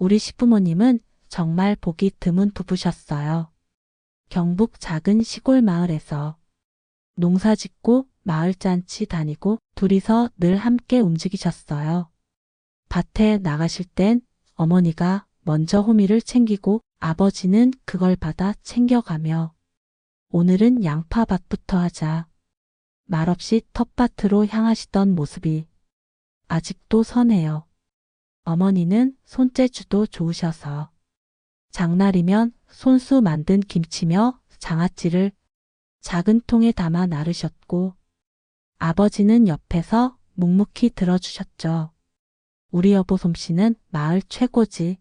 우리 시부모님은 정말 보기 드문 부부셨어요. 경북 작은 시골 마을에서 농사 짓고 마을 잔치 다니고 둘이서 늘 함께 움직이셨어요. 밭에 나가실 땐 어머니가 먼저 호미를 챙기고 아버지는 그걸 받아 챙겨가며 오늘은 양파밭부터 하자. 말없이 텃밭으로 향하시던 모습이 아직도 선해요. 어머니는 손재주도 좋으셔서 장날이면 손수 만든 김치며 장아찌를 작은 통에 담아 나르셨고 아버지는 옆에서 묵묵히 들어주셨죠. 우리 여보 솜씨는 마을 최고지.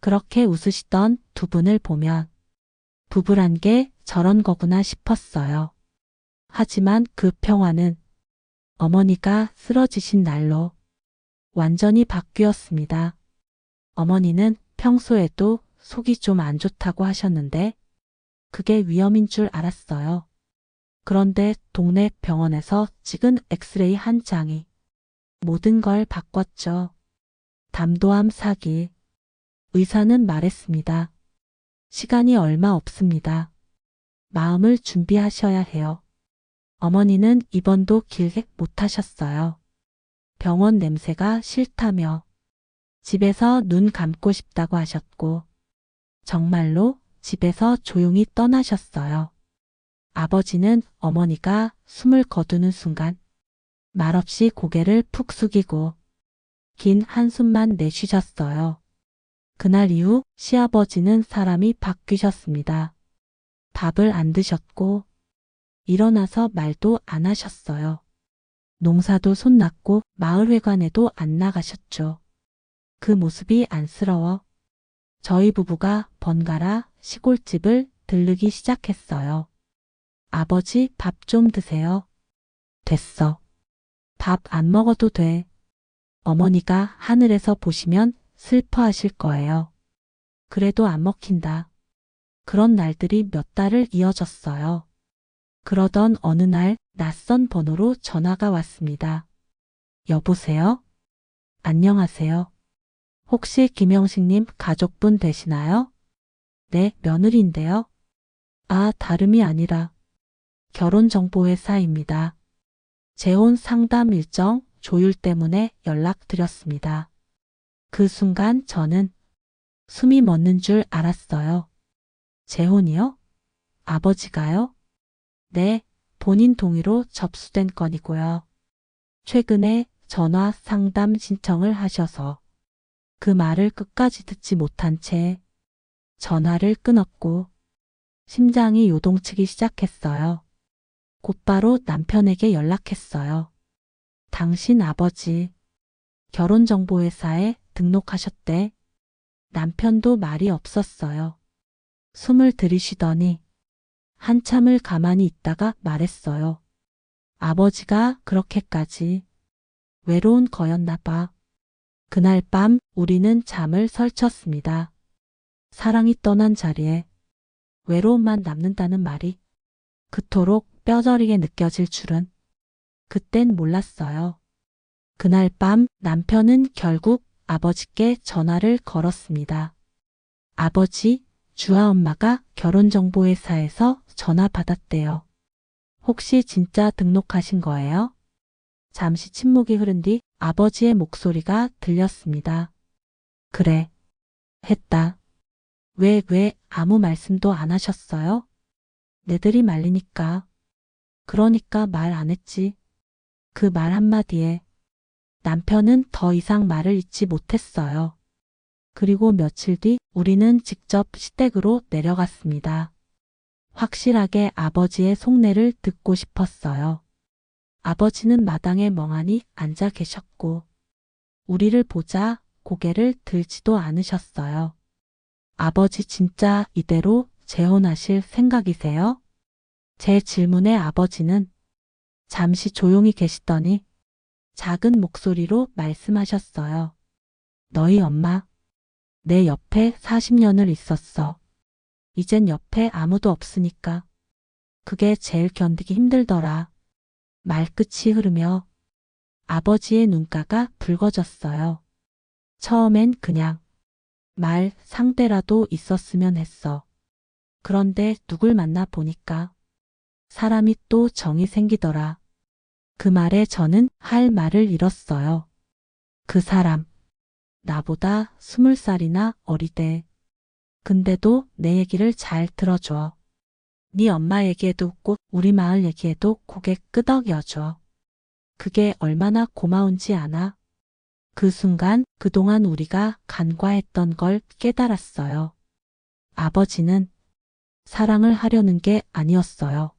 그렇게 웃으시던 두 분을 보면 부부란 게 저런 거구나 싶었어요. 하지만 그 평화는 어머니가 쓰러지신 날로 완전히 바뀌었습니다. 어머니는 평소에도 속이 좀 안 좋다고 하셨는데 그게 위험인 줄 알았어요. 그런데 동네 병원에서 찍은 엑스레이 한 장이 모든 걸 바꿨죠. 담도암 사기. 의사는 말했습니다. 시간이 얼마 없습니다. 마음을 준비하셔야 해요. 어머니는 입원도 길게 못하셨어요. 병원 냄새가 싫다며 집에서 눈 감고 싶다고 하셨고 정말로 집에서 조용히 떠나셨어요. 아버지는 어머니가 숨을 거두는 순간 말없이 고개를 푹 숙이고 긴 한숨만 내쉬셨어요. 그날 이후 시아버지는 사람이 바뀌셨습니다. 밥을 안 드셨고 일어나서 말도 안 하셨어요. 농사도 손났고 마을회관에도 안 나가셨죠. 그 모습이 안쓰러워 저희 부부가 번갈아 시골집을 들르기 시작했어요. 아버지 밥 좀 드세요. 됐어. 밥 안 먹어도 돼. 어머니가 하늘에서 보시면 슬퍼하실 거예요. 그래도 안 먹힌다. 그런 날들이 몇 달을 이어졌어요. 그러던 어느 날 낯선 번호로 전화가 왔습니다. 여보세요? 안녕하세요. 혹시 김영식님 가족분 되시나요? 네, 며느리인데요. 아, 다름이 아니라 결혼정보회사입니다. 재혼 상담 일정 조율 때문에 연락드렸습니다. 그 순간 저는 숨이 멎는 줄 알았어요. 재혼이요? 아버지가요? 네, 본인 동의로 접수된 건이고요. 최근에 전화 상담 신청을 하셔서 그 말을 끝까지 듣지 못한 채 전화를 끊었고 심장이 요동치기 시작했어요. 곧바로 남편에게 연락했어요. 당신 아버지 결혼정보회사에 등록하셨대. 남편도 말이 없었어요. 숨을 들이쉬더니 한참을 가만히 있다가 말했어요. 아버지가 그렇게까지 외로운 거였나 봐. 그날 밤 우리는 잠을 설쳤습니다. 사랑이 떠난 자리에 외로움만 남는다는 말이 그토록 뼈저리게 느껴질 줄은 그땐 몰랐어요. 그날 밤 남편은 결국 아버지께 전화를 걸었습니다. 아버지, 주아 엄마가 결혼정보회사에서 전화 받았대요. 혹시 진짜 등록하신 거예요? 잠시 침묵이 흐른 뒤 아버지의 목소리가 들렸습니다. 그래. 했다. 왜, 왜 아무 말씀도 안 하셨어요? 내들이 말리니까. 그러니까 말 안 했지. 그 말 한마디에 남편은 더 이상 말을 잇지 못했어요. 그리고 며칠 뒤 우리는 직접 시댁으로 내려갔습니다. 확실하게 아버지의 속내를 듣고 싶었어요. 아버지는 마당에 멍하니 앉아 계셨고, 우리를 보자 고개를 들지도 않으셨어요. 아버지 진짜 이대로 재혼하실 생각이세요? 제 질문에 아버지는 잠시 조용히 계시더니 작은 목소리로 말씀하셨어요. 너희 엄마, 내 옆에 40년을 있었어. 이젠 옆에 아무도 없으니까. 그게 제일 견디기 힘들더라. 말끝이 흐르며 아버지의 눈가가 붉어졌어요. 처음엔 그냥 말 상대라도 있었으면 했어. 그런데 누굴 만나 보니까 사람이 또 정이 생기더라. 그 말에 저는 할 말을 잃었어요. 그 사람. 나보다 스물 살이나 어리대. 근데도 내 얘기를 잘 들어줘. 네 엄마 얘기에도 웃고 우리 마을 얘기에도 고개 끄덕여줘. 그게 얼마나 고마운지 아나? 그 순간 그동안 우리가 간과했던 걸 깨달았어요. 아버지는 사랑을 하려는 게 아니었어요.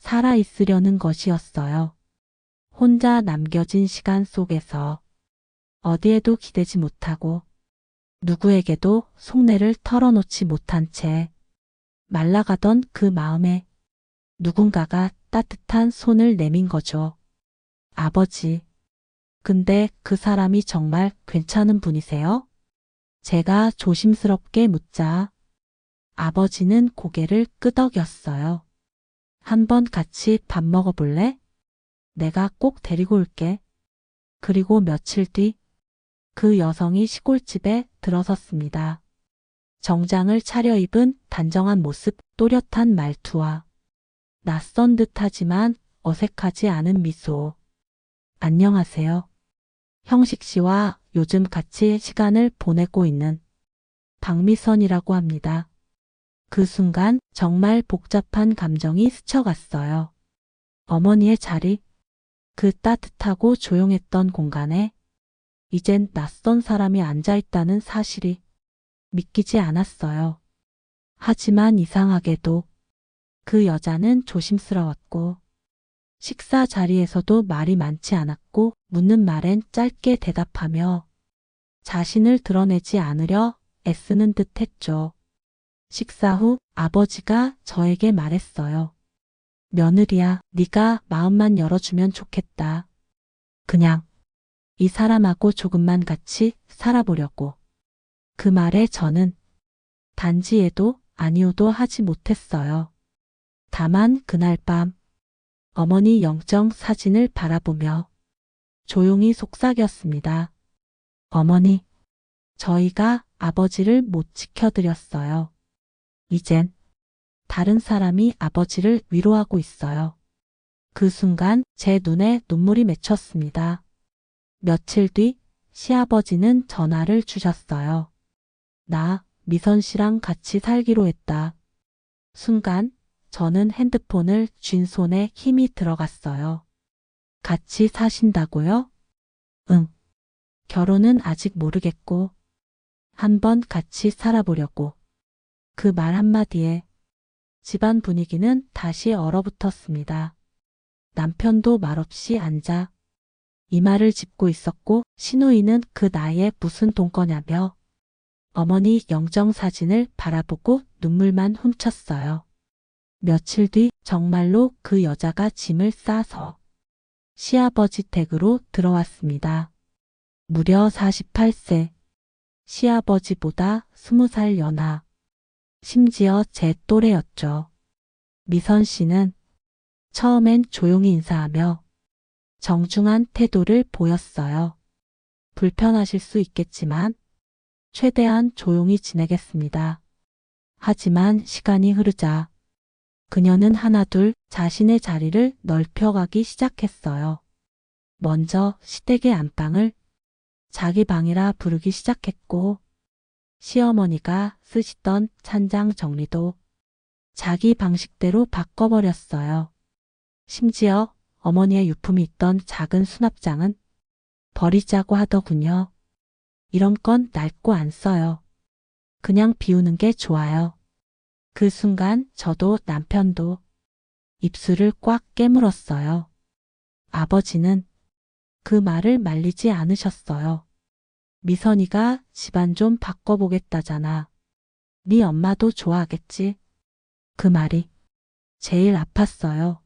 살아있으려는 것이었어요. 혼자 남겨진 시간 속에서 어디에도 기대지 못하고 누구에게도 속내를 털어놓지 못한 채 말라가던 그 마음에 누군가가 따뜻한 손을 내민 거죠. 아버지. 근데 그 사람이 정말 괜찮은 분이세요? 제가 조심스럽게 묻자 아버지는 고개를 끄덕였어요. 한번 같이 밥 먹어볼래? 내가 꼭 데리고 올게. 그리고 며칠 뒤 그 여성이 시골집에 들어섰습니다. 정장을 차려입은 단정한 모습, 또렷한 말투와 낯선 듯하지만 어색하지 않은 미소. 안녕하세요. 형식 씨와 요즘 같이 시간을 보내고 있는 박미선이라고 합니다. 그 순간 정말 복잡한 감정이 스쳐갔어요. 어머니의 자리, 그 따뜻하고 조용했던 공간에 이젠 낯선 사람이 앉아있다는 사실이 믿기지 않았어요. 하지만 이상하게도 그 여자는 조심스러웠고 식사 자리에서도 말이 많지 않았고 묻는 말엔 짧게 대답하며 자신을 드러내지 않으려 애쓰는 듯 했죠. 식사 후 아버지가 저에게 말했어요. 며느리야, 네가 마음만 열어주면 좋겠다. 그냥 이 사람하고 조금만 같이 살아보려고. 그 말에 저는 단지에도 아니오도 하지 못했어요. 다만 그날 밤 어머니 영정 사진을 바라보며 조용히 속삭였습니다. 어머니, 저희가 아버지를 못 지켜드렸어요. 이젠 다른 사람이 아버지를 위로하고 있어요. 그 순간 제 눈에 눈물이 맺혔습니다. 며칠 뒤 시아버지는 전화를 주셨어요. 나 미선 씨랑 같이 살기로 했다. 순간 저는 핸드폰을 쥔 손에 힘이 들어갔어요. 같이 사신다고요? 응. 결혼은 아직 모르겠고, 한번 같이 살아보려고. 그 말 한마디에 집안 분위기는 다시 얼어붙었습니다. 남편도 말없이 앉아 이마를 짚고 있었고 신우이는 그 나이에 무슨 돈거냐며 어머니 영정 사진을 바라보고 눈물만 훔쳤어요. 며칠 뒤 정말로 그 여자가 짐을 싸서 시아버지 댁으로 들어왔습니다. 무려 48세. 시아버지보다 20살 연하. 심지어 제 또래였죠. 미선 씨는 처음엔 조용히 인사하며 정중한 태도를 보였어요. 불편하실 수 있겠지만 최대한 조용히 지내겠습니다. 하지만 시간이 흐르자 그녀는 하나둘 자신의 자리를 넓혀가기 시작했어요. 먼저 시댁의 안방을 자기 방이라 부르기 시작했고, 시어머니가 쓰시던 찬장 정리도 자기 방식대로 바꿔버렸어요. 심지어 어머니의 유품이 있던 작은 수납장은 버리자고 하더군요. 이런 건 낡고 안 써요. 그냥 비우는 게 좋아요. 그 순간 저도 남편도 입술을 꽉 깨물었어요. 아버지는 그 말을 말리지 않으셨어요. 미선이가 집안 좀 바꿔보겠다잖아. 네 엄마도 좋아하겠지. 그 말이 제일 아팠어요.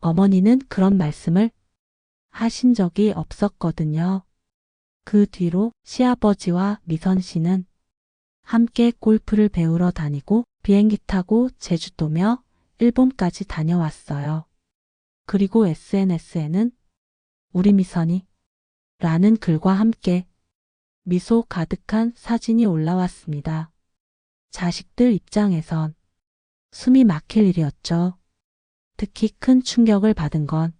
어머니는 그런 말씀을 하신 적이 없었거든요. 그 뒤로 시아버지와 미선 씨는 함께 골프를 배우러 다니고 비행기 타고 제주도며 일본까지 다녀왔어요. 그리고 SNS에는 우리 미선이 라는 글과 함께 미소 가득한 사진이 올라왔습니다. 자식들 입장에선 숨이 막힐 일이었죠. 특히 큰 충격을 받은 건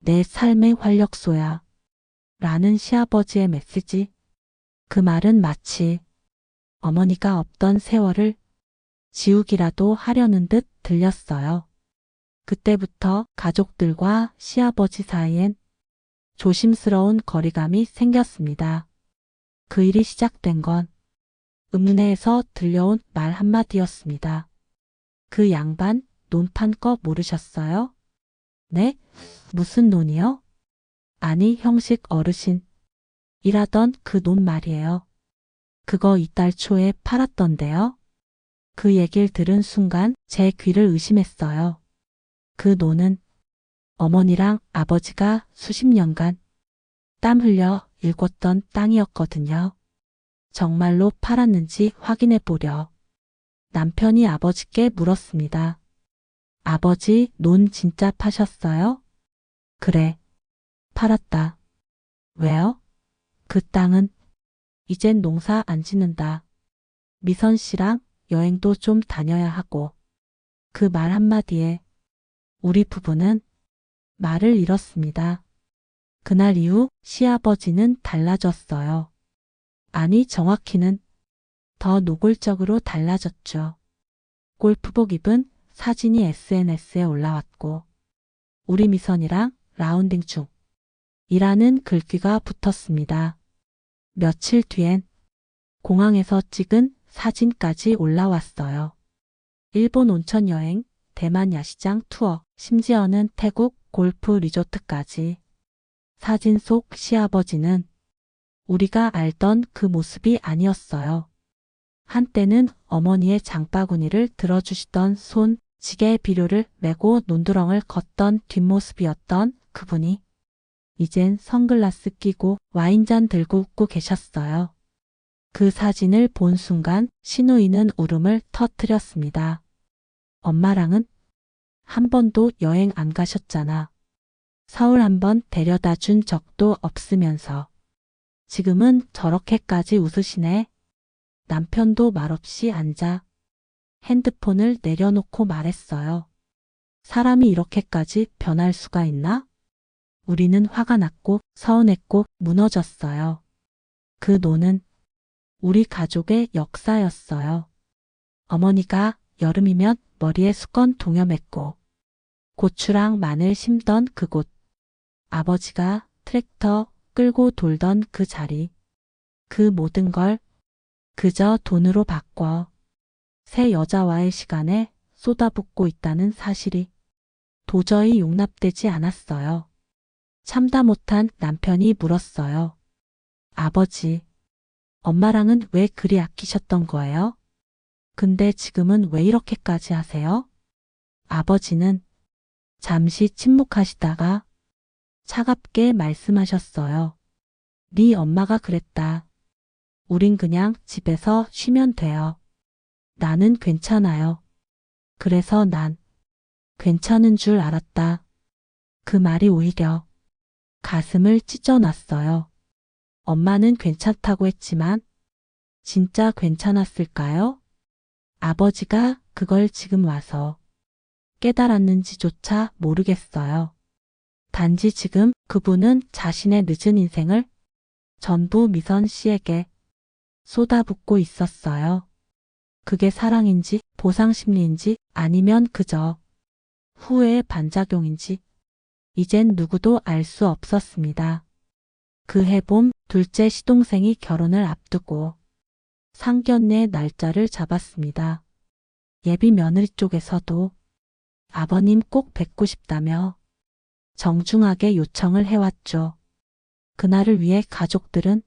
내 삶의 활력소야. 라는 시아버지의 메시지. 그 말은 마치 어머니가 없던 세월을 지우기라도 하려는 듯 들렸어요. 그때부터 가족들과 시아버지 사이엔 조심스러운 거리감이 생겼습니다. 그 일이 시작된 건 읍내에서 들려온 말 한마디였습니다. 그 양반 논판 거 모르셨어요? 네? 무슨 논이요? 아니 형식 어르신. 일하던 그 논 말이에요. 그거 이달 초에 팔았던데요. 그 얘길 들은 순간 제 귀를 의심했어요. 그 논은 어머니랑 아버지가 수십 년간 땀 흘려 일궜던 땅이었거든요. 정말로 팔았는지 확인해 보려 남편이 아버지께 물었습니다. 아버지, 논 진짜 파셨어요? 그래. 팔았다. 왜요? 그 땅은 이젠 농사 안 짓는다. 미선 씨랑 여행도 좀 다녀야 하고. 그 말 한마디에 우리 부부는 말을 잃었습니다. 그날 이후 시아버지는 달라졌어요. 아니, 정확히는 더 노골적으로 달라졌죠. 골프복 입은 사진이 SNS에 올라왔고, 우리 미선이랑 라운딩 중 이라는 글귀가 붙었습니다. 며칠 뒤엔 공항에서 찍은 사진까지 올라왔어요. 일본 온천 여행, 대만 야시장 투어, 심지어는 태국 골프 리조트까지. 사진 속 시아버지는 우리가 알던 그 모습이 아니었어요. 한때는 어머니의 장바구니를 들어주시던 손, 지게 비료를 메고 논두렁을 걷던 뒷모습이었던 그분이 이젠 선글라스 끼고 와인잔 들고 웃고 계셨어요. 그 사진을 본 순간 신우이는 울음을 터뜨렸습니다. 엄마랑은 한 번도 여행 안 가셨잖아. 서울 한 번 데려다 준 적도 없으면서. 지금은 저렇게까지 웃으시네. 남편도 말없이 앉아 핸드폰을 내려놓고 말했어요. 사람이 이렇게까지 변할 수가 있나? 우리는 화가 났고 서운했고 무너졌어요. 그 노는 우리 가족의 역사였어요. 어머니가 여름이면 머리에 수건 동여맸고 고추랑 마늘 심던 그곳 아버지가 트랙터 끌고 돌던 그 자리 그 모든 걸 그저 돈으로 바꿔 새 여자와의 시간에 쏟아붓고 있다는 사실이 도저히 용납되지 않았어요. 참다 못한 남편이 물었어요. 아버지, 엄마랑은 왜 그리 아끼셨던 거예요? 근데 지금은 왜 이렇게까지 하세요? 아버지는 잠시 침묵하시다가 차갑게 말씀하셨어요. 네 엄마가 그랬다. 우린 그냥 집에서 쉬면 돼요. 나는 괜찮아요. 그래서 난 괜찮은 줄 알았다. 그 말이 오히려 가슴을 찢어놨어요. 엄마는 괜찮다고 했지만 진짜 괜찮았을까요? 아버지가 그걸 지금 와서 깨달았는지조차 모르겠어요. 단지 지금 그분은 자신의 늦은 인생을 전부 미선 씨에게 쏟아붓고 있었어요. 그게 사랑인지 보상심리인지 아니면 그저 후회의 반작용인지 이젠 누구도 알 수 없었습니다. 그 해 봄 둘째 시동생이 결혼을 앞두고 상견례 날짜를 잡았습니다. 예비 며느리 쪽에서도 아버님 꼭 뵙고 싶다며 정중하게 요청을 해왔죠. 그날을 위해 가족들은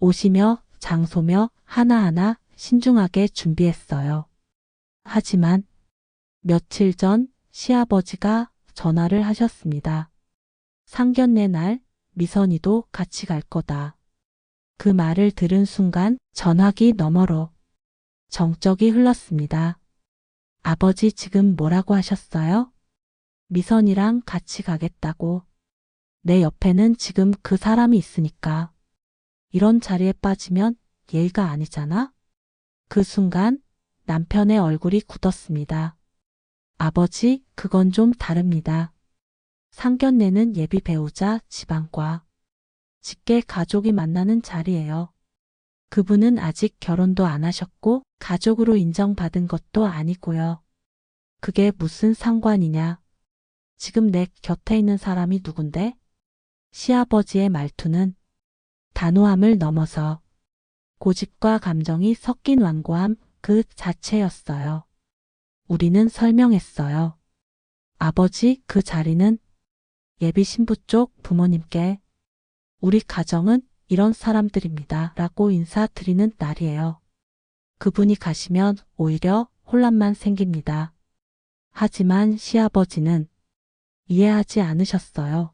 옷이며 장소며 하나하나 신중하게 준비했어요. 하지만 며칠 전 시아버지가 전화를 하셨습니다. 상견례 날 미선이도 같이 갈 거다. 그 말을 들은 순간 전화기 너머로 정적이 흘렀습니다. 아버지 지금 뭐라고 하셨어요? 미선이랑 같이 가겠다고. 내 옆에는 지금 그 사람이 있으니까. 이런 자리에 빠지면 예의가 아니잖아? 그 순간 남편의 얼굴이 굳었습니다. 아버지, 그건 좀 다릅니다. 상견례는 예비 배우자 집안과 직계 가족이 만나는 자리예요. 그분은 아직 결혼도 안 하셨고 가족으로 인정받은 것도 아니고요. 그게 무슨 상관이냐? 지금 내 곁에 있는 사람이 누군데? 시아버지의 말투는 단호함을 넘어서 고집과 감정이 섞인 완고함 그 자체였어요. 우리는 설명했어요. 아버지 그 자리는 예비 신부 쪽 부모님께 우리 가정은 이런 사람들입니다. 라고 인사드리는 날이에요. 그분이 가시면 오히려 혼란만 생깁니다. 하지만 시아버지는 이해하지 않으셨어요.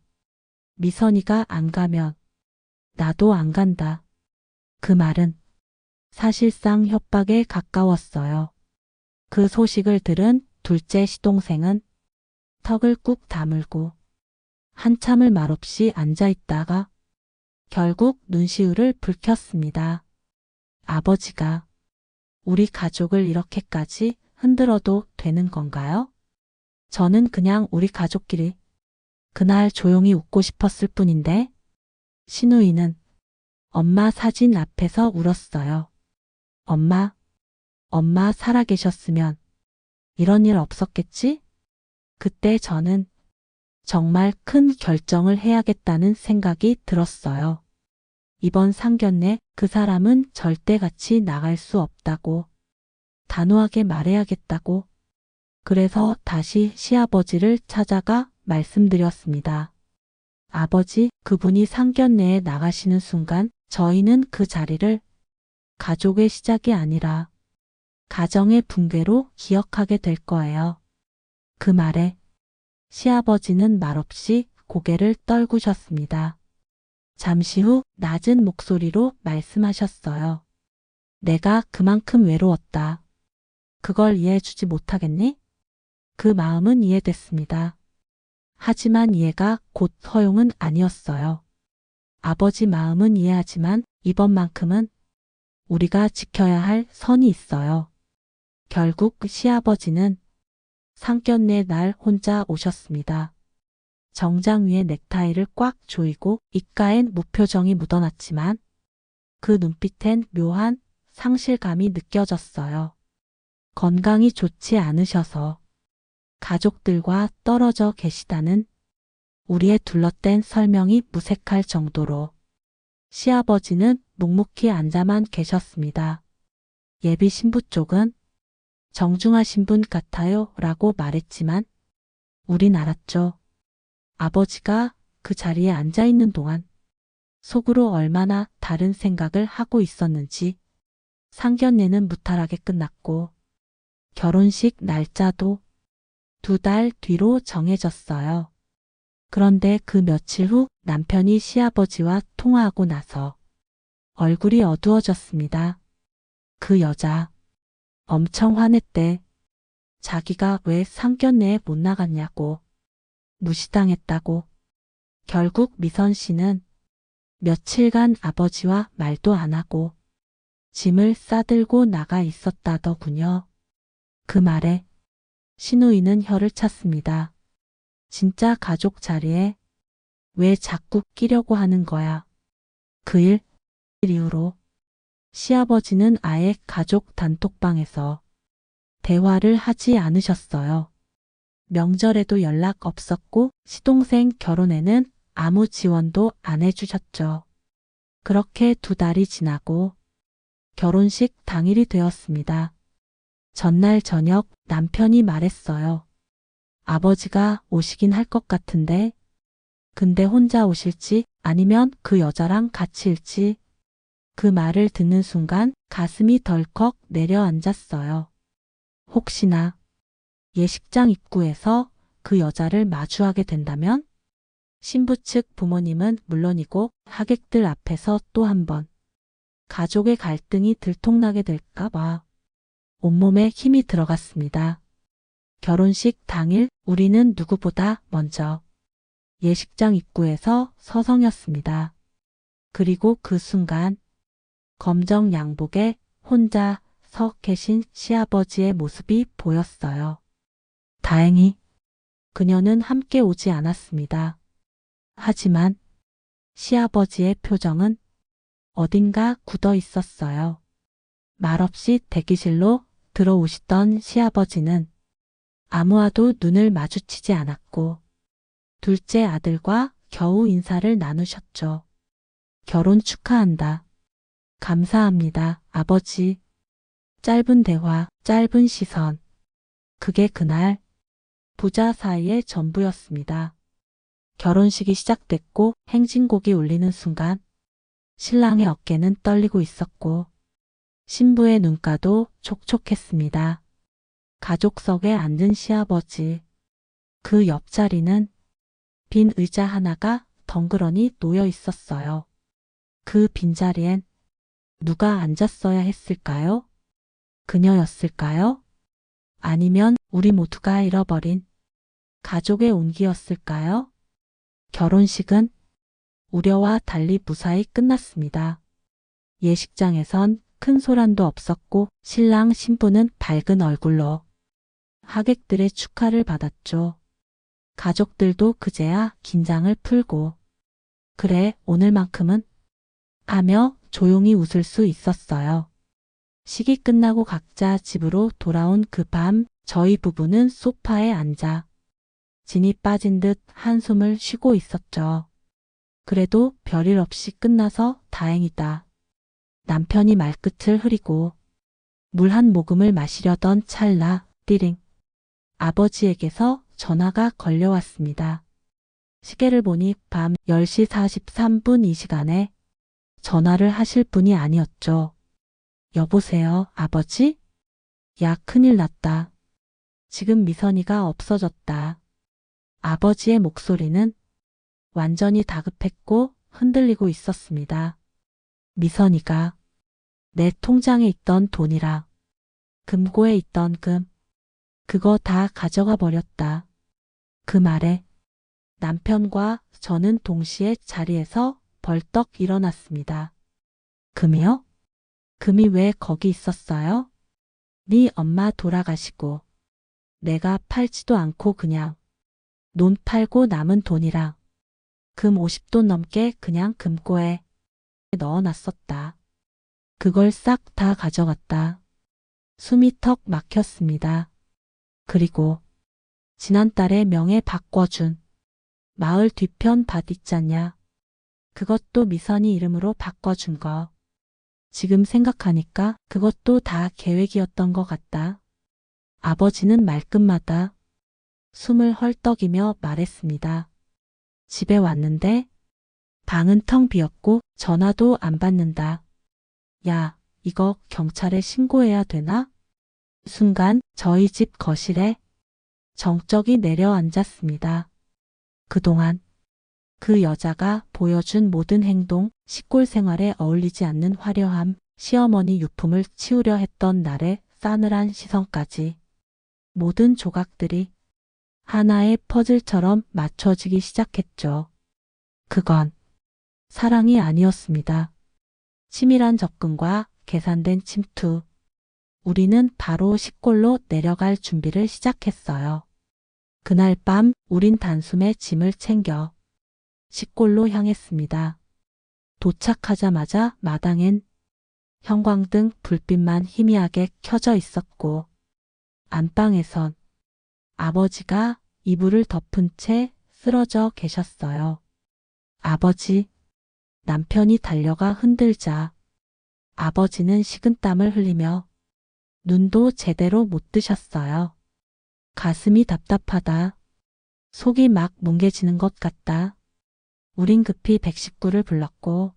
미선이가 안 가면 나도 안 간다. 그 말은 사실상 협박에 가까웠어요. 그 소식을 들은 둘째 시동생은 턱을 꾹 다물고 한참을 말없이 앉아 있다가 결국 눈시울을 붉혔습니다. 아버지가 우리 가족을 이렇게까지 흔들어도 되는 건가요? 저는 그냥 우리 가족끼리 그날 조용히 웃고 싶었을 뿐인데 신우이는 엄마 사진 앞에서 울었어요. 엄마, 엄마 살아계셨으면 이런 일 없었겠지? 그때 저는 정말 큰 결정을 해야겠다는 생각이 들었어요. 이번 상견례 그 사람은 절대 같이 나갈 수 없다고 단호하게 말해야겠다고 그래서 다시 시아버지를 찾아가 말씀드렸습니다. 아버지, 그분이 상견례에 나가시는 순간 저희는 그 자리를 가족의 시작이 아니라 가정의 붕괴로 기억하게 될 거예요. 그 말에 시아버지는 말없이 고개를 떨구셨습니다. 잠시 후 낮은 목소리로 말씀하셨어요. 내가 그만큼 외로웠다. 그걸 이해해주지 못하겠니? 그 마음은 이해됐습니다. 하지만 이해가 곧 허용은 아니었어요. 아버지 마음은 이해하지만 이번만큼은 우리가 지켜야 할 선이 있어요. 결국 시아버지는 상견례 날 혼자 오셨습니다. 정장 위에 넥타이를 꽉 조이고 입가엔 무표정이 묻어났지만 그 눈빛엔 묘한 상실감이 느껴졌어요. 건강이 좋지 않으셔서 가족들과 떨어져 계시다는 우리의 둘러댄 설명이 무색할 정도로 시아버지는 묵묵히 앉아만 계셨습니다. 예비 신부 쪽은 정중하신 분 같아요 라고 말했지만 우린 알았죠. 아버지가 그 자리에 앉아 있는 동안 속으로 얼마나 다른 생각을 하고 있었는지 상견례는 무탈하게 끝났고 결혼식 날짜도 두 달 뒤로 정해졌어요. 그런데 그 며칠 후 남편이 시아버지와 통화하고 나서 얼굴이 어두워졌습니다. 그 여자 엄청 화냈대. 자기가 왜 상견례에 못 나갔냐고. 무시당했다고. 결국 미선 씨는 며칠간 아버지와 말도 안 하고 짐을 싸들고 나가 있었다더군요. 그 말에 신우이는 혀를 찼습니다. 진짜 가족 자리에 왜 자꾸 끼려고 하는 거야. 그 일 이후로 시아버지는 아예 가족 단톡방에서 대화를 하지 않으셨어요. 명절에도 연락 없었고 시동생 결혼에는 아무 지원도 안 해주셨죠. 그렇게 두 달이 지나고 결혼식 당일이 되었습니다. 전날 저녁 남편이 말했어요. 아버지가 오시긴 할 것 같은데, 근데 혼자 오실지 아니면 그 여자랑 같이일지 그 말을 듣는 순간 가슴이 덜컥 내려앉았어요. 혹시나 예식장 입구에서 그 여자를 마주하게 된다면 신부 측 부모님은 물론이고 하객들 앞에서 또 한 번 가족의 갈등이 들통나게 될까 봐 온몸에 힘이 들어갔습니다. 결혼식 당일 우리는 누구보다 먼저 예식장 입구에서 서성였습니다. 그리고 그 순간 검정 양복에 혼자 서 계신 시아버지의 모습이 보였어요. 다행히 그녀는 함께 오지 않았습니다. 하지만 시아버지의 표정은 어딘가 굳어 있었어요. 말없이 대기실로 들어오시던 시아버지는 아무와도 눈을 마주치지 않았고 둘째 아들과 겨우 인사를 나누셨죠. 결혼 축하한다. 감사합니다, 아버지. 짧은 대화, 짧은 시선. 그게 그날 부자 사이의 전부였습니다. 결혼식이 시작됐고 행진곡이 울리는 순간 신랑의 어깨는 떨리고 있었고 신부의 눈가도 촉촉했습니다. 가족석에 앉은 시아버지. 그 옆자리는 빈 의자 하나가 덩그러니 놓여 있었어요. 그 빈자리엔 누가 앉았어야 했을까요? 그녀였을까요? 아니면 우리 모두가 잃어버린 가족의 온기였을까요? 결혼식은 우려와 달리 무사히 끝났습니다. 예식장에선 큰 소란도 없었고 신랑 신부는 밝은 얼굴로 하객들의 축하를 받았죠. 가족들도 그제야 긴장을 풀고 그래 오늘만큼은 하며 조용히 웃을 수 있었어요. 식이 끝나고 각자 집으로 돌아온 그 밤 저희 부부는 소파에 앉아 진이 빠진 듯 한숨을 쉬고 있었죠. 그래도 별일 없이 끝나서 다행이다. 남편이 말끝을 흐리고 물 한 모금을 마시려던 찰나 띠링 아버지에게서 전화가 걸려왔습니다. 시계를 보니 밤 10시 43분 이 시간에 전화를 하실 분이 아니었죠. 여보세요, 아버지? 야, 큰일 났다. 지금 미선이가 없어졌다. 아버지의 목소리는 완전히 다급했고 흔들리고 있었습니다. 미선이가 내 통장에 있던 돈이라 금고에 있던 금, 그거 다 가져가 버렸다. 그 말에 남편과 저는 동시에 자리에서 벌떡 일어났습니다. 금이요? 금이 왜 거기 있었어요? 네 엄마 돌아가시고 내가 팔지도 않고 그냥 논 팔고 남은 돈이랑 금 50돈 넘게 그냥 금고에 넣어놨었다. 그걸 싹 다 가져갔다. 숨이 턱 막혔습니다. 그리고 지난달에 명예 바꿔준 마을 뒤편 밭 있잖냐. 그것도 미선이 이름으로 바꿔준 거. 지금 생각하니까 그것도 다 계획이었던 것 같다. 아버지는 말끝마다 숨을 헐떡이며 말했습니다. 집에 왔는데 방은 텅 비었고 전화도 안 받는다. 야, 이거 경찰에 신고해야 되나? 순간 저희 집 거실에 정적이 내려앉았습니다. 그동안 그 여자가 보여준 모든 행동, 식골 생활에 어울리지 않는 화려함, 시어머니 유품을 치우려 했던 날의 싸늘한 시선까지 모든 조각들이 하나의 퍼즐처럼 맞춰지기 시작했죠. 그건 사랑이 아니었습니다. 치밀한 접근과 계산된 침투. 우리는 바로 식골로 내려갈 준비를 시작했어요. 그날 밤 우린 단숨에 짐을 챙겨 식골로 향했습니다. 도착하자마자 마당엔 형광등 불빛만 희미하게 켜져 있었고 안방에선 아버지가 이불을 덮은 채 쓰러져 계셨어요. 아버지, 남편이 달려가 흔들자 아버지는 식은땀을 흘리며 눈도 제대로 못 뜨셨어요. 가슴이 답답하다. 속이 막 뭉개지는 것 같다. 우린 급히 119를 불렀고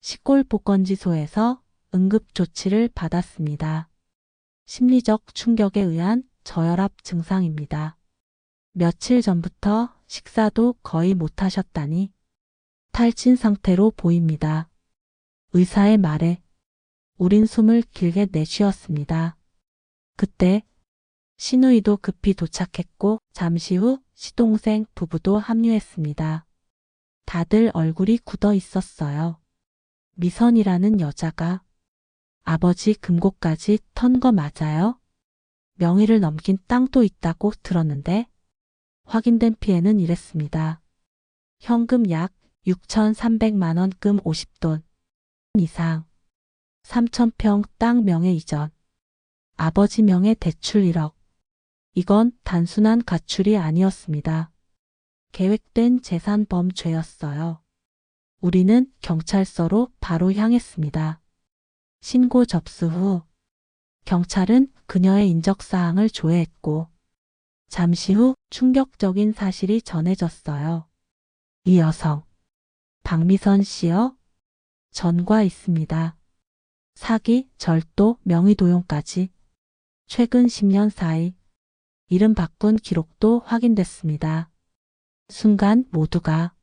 식골 복건지소에서 응급 조치를 받았습니다. 심리적 충격에 의한 저혈압 증상입니다. 며칠 전부터 식사도 거의 못 하셨다니 탈진 상태로 보입니다. 의사의 말에 우린 숨을 길게 내쉬었습니다. 그때 신우이도 급히 도착했고 잠시 후 시동생 부부도 합류했습니다. 다들 얼굴이 굳어 있었어요. 미선이라는 여자가 아버지 금고까지 턴 거 맞아요? 명의를 넘긴 땅도 있다고 들었는데 확인된 피해는 이랬습니다. 현금 약 6,300만 원, 금 50돈 이상, 3,000평 땅 명의 이전, 아버지 명의 대출 1억. 이건 단순한 가출이 아니었습니다. 계획된 재산 범죄였어요. 우리는 경찰서로 바로 향했습니다. 신고 접수 후 경찰은 그녀의 인적사항을 조회했고 잠시 후 충격적인 사실이 전해졌어요. 이 여성, 박미선 씨여 전과 있습니다. 사기, 절도, 명의도용까지 최근 10년 사이 이름 바꾼 기록도 확인됐습니다. 순간 모두가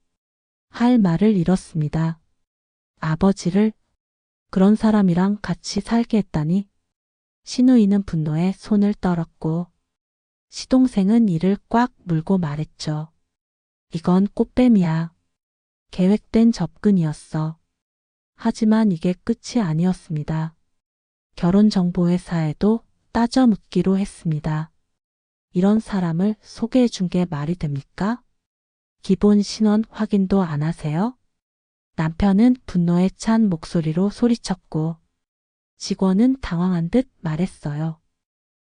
할 말을 잃었습니다. 아버지를 그런 사람이랑 같이 살게 했다니 신우이는 분노에 손을 떨었고 시동생은 이를 꽉 물고 말했죠. 이건 꽃뱀이야. 계획된 접근이었어. 하지만 이게 끝이 아니었습니다. 결혼정보회사에도 따져 묻기로 했습니다. 이런 사람을 소개해 준 게 말이 됩니까? 기본 신원 확인도 안 하세요? 남편은 분노에 찬 목소리로 소리쳤고 직원은 당황한 듯 말했어요.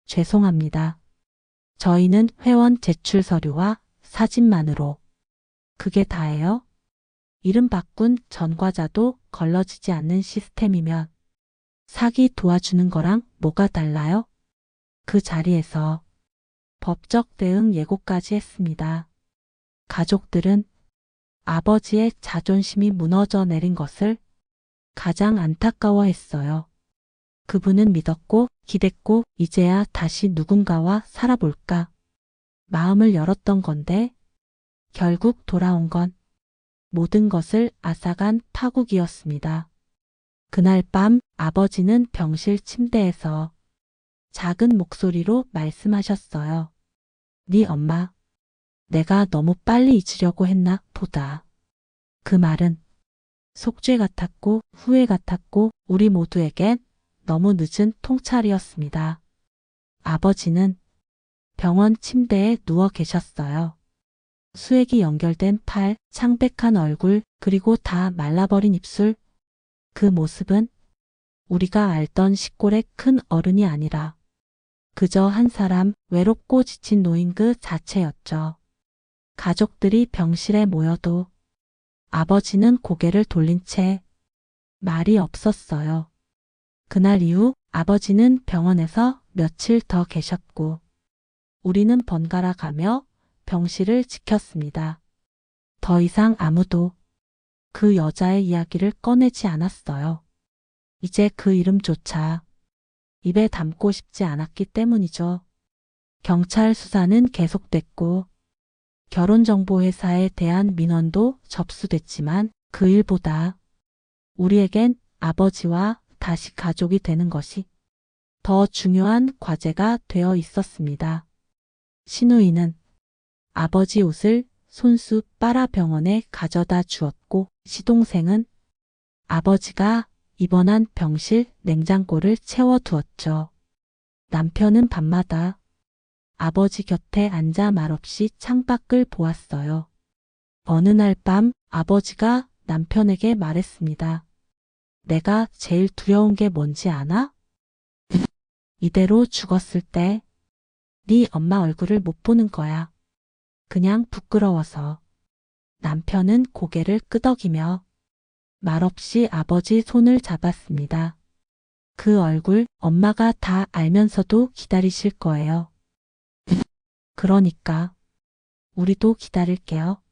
죄송합니다. 저희는 회원 제출 서류와 사진만으로 그게 다예요? 이름 바꾼 전과자도 걸러지지 않는 시스템이면 사기 도와주는 거랑 뭐가 달라요? 그 자리에서 법적 대응 예고까지 했습니다. 가족들은 아버지의 자존심이 무너져 내린 것을 가장 안타까워했어요. 그분은 믿었고 기댔고 이제야 다시 누군가와 살아볼까 마음을 열었던 건데 결국 돌아온 건 모든 것을 앗아간 파국이었습니다. 그날 밤 아버지는 병실 침대에서 작은 목소리로 말씀하셨어요. 네 엄마, 내가 너무 빨리 잊으려고 했나 보다. 그 말은 속죄 같았고 후회 같았고 우리 모두에겐 너무 늦은 통찰이었습니다. 아버지는 병원 침대에 누워 계셨어요. 수액이 연결된 팔, 창백한 얼굴, 그리고 다 말라버린 입술. 그 모습은 우리가 알던 시골의 큰 어른이 아니라 그저 한 사람 외롭고 지친 노인 그 자체였죠. 가족들이 병실에 모여도 아버지는 고개를 돌린 채 말이 없었어요. 그날 이후 아버지는 병원에서 며칠 더 계셨고 우리는 번갈아 가며 병실을 지켰습니다. 더 이상 아무도 그 여자의 이야기를 꺼내지 않았어요. 이제 그 이름조차 입에 담고 싶지 않았기 때문이죠. 경찰 수사는 계속됐고 결혼정보회사에 대한 민원도 접수됐지만 그 일보다 우리에겐 아버지와 다시 가족이 되는 것이 더 중요한 과제가 되어 있었습니다. 신우이는 아버지 옷을 손수 빨아 병원에 가져다 주었고 시동생은 아버지가 입원한 병실 냉장고를 채워두었죠. 남편은 밤마다 아버지 곁에 앉아 말없이 창밖을 보았어요. 어느 날 밤 아버지가 남편에게 말했습니다. 내가 제일 두려운 게 뭔지 아나? 이대로 죽었을 때 네 엄마 얼굴을 못 보는 거야. 그냥 부끄러워서. 남편은 고개를 끄덕이며 말없이 아버지 손을 잡았습니다. 그 얼굴 엄마가 다 알면서도 기다리실 거예요. 그러니까 우리도 기다릴게요.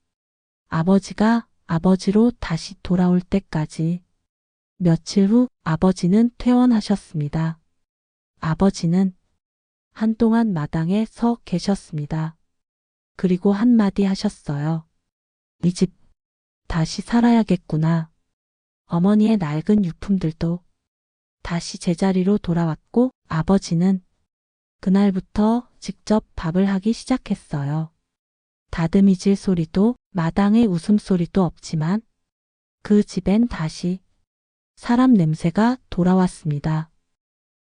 아버지가 아버지로 다시 돌아올 때까지 며칠 후 아버지는 퇴원하셨습니다. 아버지는 한동안 마당에 서 계셨습니다. 그리고 한마디 하셨어요. 이 집 다시 살아야겠구나. 어머니의 낡은 유품들도 다시 제자리로 돌아왔고 아버지는 그날부터 직접 밥을 하기 시작했어요. 다듬이질 소리도 마당의 웃음소리도 없지만 그 집엔 다시 사람 냄새가 돌아왔습니다.